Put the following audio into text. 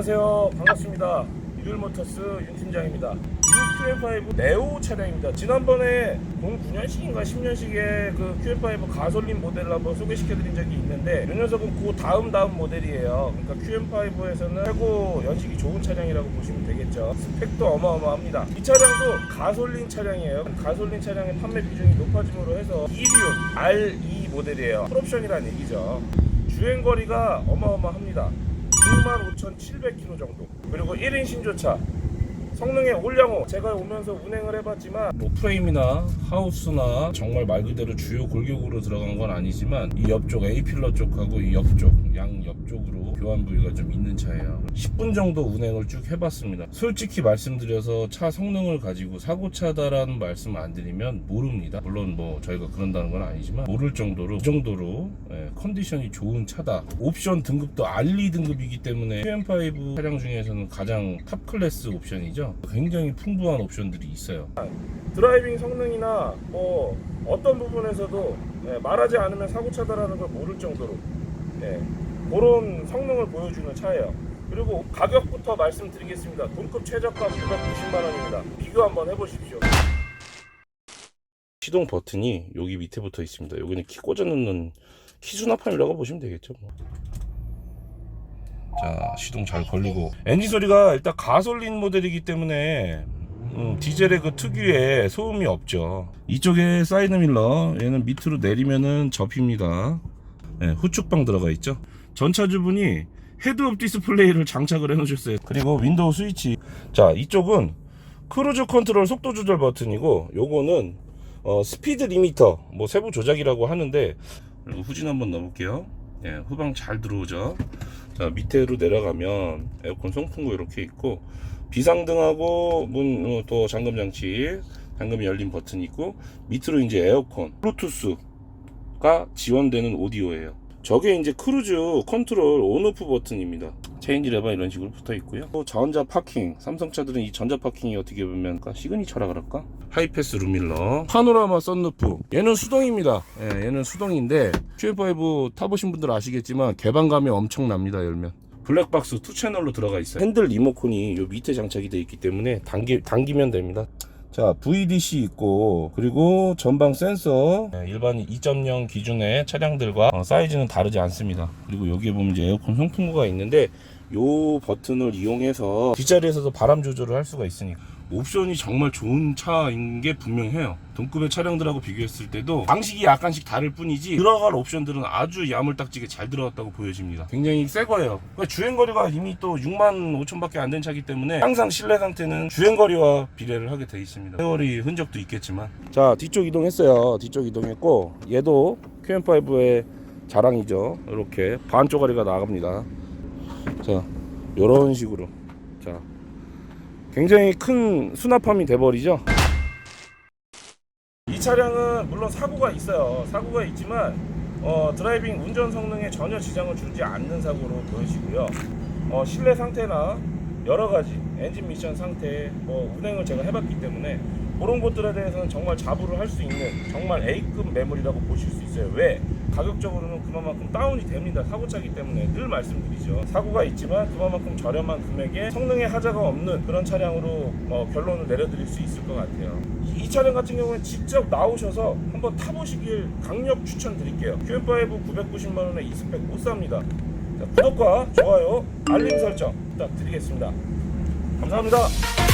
안녕하세요. 반갑습니다. 이글모터스 윤 팀장입니다. QM5 네오 차량입니다. 지난번에 09년식인가 10년식의 그 QM5 가솔린 모델을 한번 소개시켜드린 적이 있는데 이 녀석은 그 다음 다음 모델이에요. 그러니까 QM5에서는 최고 연식이 좋은 차량이라고 보시면 되겠죠. 스펙도 어마어마합니다. 이 차량도 가솔린 차량이에요. 가솔린 차량의 판매 비중이 높아짐으로 해서 이리온 RE 모델이에요. 풀옵션이라는 얘기죠. 주행 거리가 어마어마합니다. 65,700km 정도. 그리고 1인 신조차. 성능의 올량호 제가 오면서 운행을 해봤지만 뭐 프레임이나 하우스나 정말 말 그대로 주요 골격으로 들어간 건 아니지만 이 옆쪽 A 필러 쪽하고 이 옆쪽 양 옆쪽으로 교환 부위가 좀 있는 차예요. 10분 정도 운행을 쭉 해봤습니다. 솔직히 말씀드려서 차 성능을 가지고 사고 차다라는 말씀 안 드리면 모릅니다. 물론 뭐 저희가 그런다는 건 아니지만 모를 정도로 그 정도로 예, 컨디션이 좋은 차다. 옵션 등급도 알리 등급이기 때문에 QM5 차량 중에서는 가장 탑 클래스 옵션이죠. 굉장히 풍부한 옵션들이 있어요. 드라이빙 성능이나 뭐 어떤 부분에서도 예, 말하지 않으면 사고 차다라는 걸 모를 정도로 예, 그런 성능을 보여주는 차예요. 그리고 가격부터 말씀드리겠습니다. 동급 최저가 990만 원입니다. 비교 한번 해보십시오. 시동 버튼이 여기 밑에 붙어 있습니다. 여기는 키 꽂아 넣는 키 수납함이라고 보시면 되겠죠. 뭐. 자 시동 잘 걸리고 엔진 소리가 일단 가솔린 모델이기 때문에 음, 디젤의 그 특유의 소음이 없죠. 이쪽에 사이드 밀러 얘는 밑으로 내리면은 접힙니다. 네, 후축방 들어가 있죠. 전차주분이 헤드업 디스플레이를 장착을 해 놓으셨어요. 그리고 윈도우 스위치. 자 이쪽은 크루즈 컨트롤 속도 조절 버튼이고 요거는 어, 스피드 리미터 뭐 세부 조작이라고 하는데 그리고 후진 한번 넣어볼게요. 예, 후방 잘 들어오죠. 자 밑에로 내려가면 에어컨 송풍구 이렇게 있고 비상등하고 문 또 잠금 장치 잠금이 열린 버튼이 있고 밑으로 이제 에어컨 블루투스가 지원되는 오디오예요. 저게 이제 크루즈 컨트롤 온오프 버튼입니다. 체인지 레버 이런 식으로 붙어 있고요. 또 전자 파킹, 삼성차들은 이 전자 파킹이 어떻게 보면 그러니까 시그니처라 그럴까? 하이패스 룸밀러, 파노라마 썬루프. 얘는 수동입니다. 예, 얘는 수동인데 QM5 타보신 분들 아시겠지만 개방감이 엄청납니다. 열면. 블랙박스 투 채널로 들어가 있어요. 핸들 리모컨이 요 밑에 장착이 되어 있기 때문에 당기, 당기면 됩니다. 자, VDC 있고, 그리고 전방 센서. 네, 일반 2.0 기준의 차량들과 어, 사이즈는 다르지 않습니다. 그리고 여기에 보면 이제 에어컨 송풍구가 있는데, 요 버튼을 이용해서 뒷자리에서도 바람 조절을 할 수가 있으니까. 옵션이 정말 좋은 차인 게 분명해요. 동급의 차량들하고 비교했을 때도 방식이 약간씩 다를 뿐이지 들어갈 옵션들은 아주 야물딱지게 잘 들어갔다고 보여집니다. 굉장히 새 거예요. 그러니까 주행거리가 이미 또 6만 5천밖에 안 된 차기 때문에 항상 실내 상태는 주행거리와 비례를 하게 돼 있습니다. 세월이 흔적도 있겠지만 자 뒤쪽 이동했어요. 뒤쪽 이동했고 얘도 QM5의 자랑이죠. 이렇게 반 쪼가리가 나갑니다. 자 이런 식으로 자 굉장히 큰 수납함이 돼버리죠. 이 차량은 물론 사고가 있어요. 사고가 있지만 어, 드라이빙 운전 성능에 전혀 지장을 주지 않는 사고로 보여지고요. 어, 실내 상태나 여러 가지 엔진 미션 상태, 뭐 운행을 제가 해봤기 때문에 그런 것들에 대해서는 정말 자부를 할 수 있는 정말 A급 매물이라고 보실 수 있어요. 왜? 가격적으로는 그만큼 다운이 됩니다. 사고차기 때문에 늘 말씀드리죠. 사고가 있지만 그만큼 저렴한 금액에 성능에 하자가 없는 그런 차량으로 어, 결론을 내려드릴 수 있을 것 같아요. 이, 이 차량 같은 경우는 직접 나오셔서 한번 타보시길 강력 추천드릴게요. QM5 990만 원에 이 스펙 못 삽니다. 자, 구독과 좋아요, 알림 설정 부탁드리겠습니다. 감사합니다.